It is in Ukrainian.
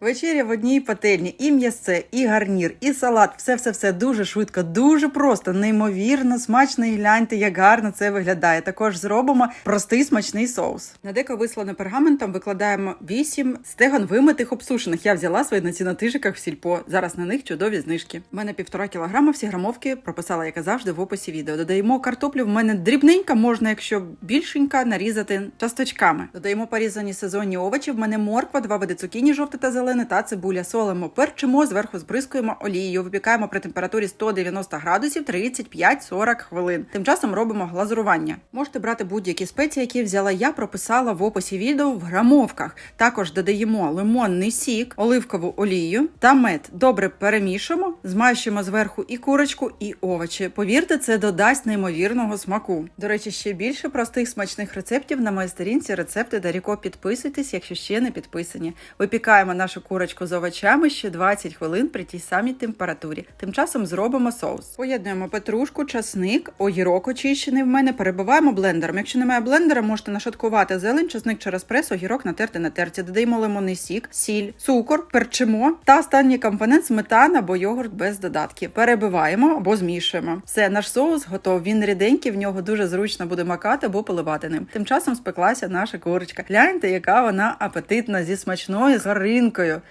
Вечеря в одній пательні, і м'ясце, і гарнір, і салат. Все, все, все дуже швидко, дуже просто, неймовірно, смачно. І гляньте, як гарно це виглядає. Також зробимо простий смачний соус. На деко вислане пергаментом викладаємо 8 стегон вимитих обсушених. Я взяла свої на цінотижиках в сільпо. Зараз на них чудові знижки. У мене півтора кілограма. Всі грамовки прописала, як і завжди, в описі відео. Додаємо картоплю. В мене дрібненька, можна, якщо більшенька, нарізати часточками. Додаємо порізані сезонні овочі. В мене морква, два види цукіні, жовте та зелене та цибуля. Солимо, перчимо, зверху збризкуємо олією. Випікаємо при температурі 190 градусів 35-40 хвилин. Тим часом робимо глазурування. Можете брати будь-які спеції, які взяла я, прописала в описі відео в грамовках. Також додаємо лимонний сік, оливкову олію та мед. Добре перемішуємо, змащуємо зверху і курочку, і овочі. Повірте, це додасть неймовірного смаку. До речі, ще більше простих смачних рецептів на моїй сторінці рецепти Даріко. Підписуйтесь, якщо ще не підписані. Випікаємо нашу курочку з овочами ще 20 хвилин при тій самій температурі. Тим часом зробимо соус. Поєднуємо петрушку, часник, огірок очищений в мене. Перебиваємо блендером. Якщо немає блендера, можете нашаткувати зелень, часник через прес, огірок натерти на терці. Додаємо лимонний сік, сіль, цукор, перчимо та останній компонент сметана або йогурт без додатків. Перебиваємо або змішуємо. Все, наш соус готов. Він ріденький, в нього дуже зручно буде макати або поливати ним. Тим часом спеклася наша курочка. Гляньте, яка вона апетитна зі смачною горинкою.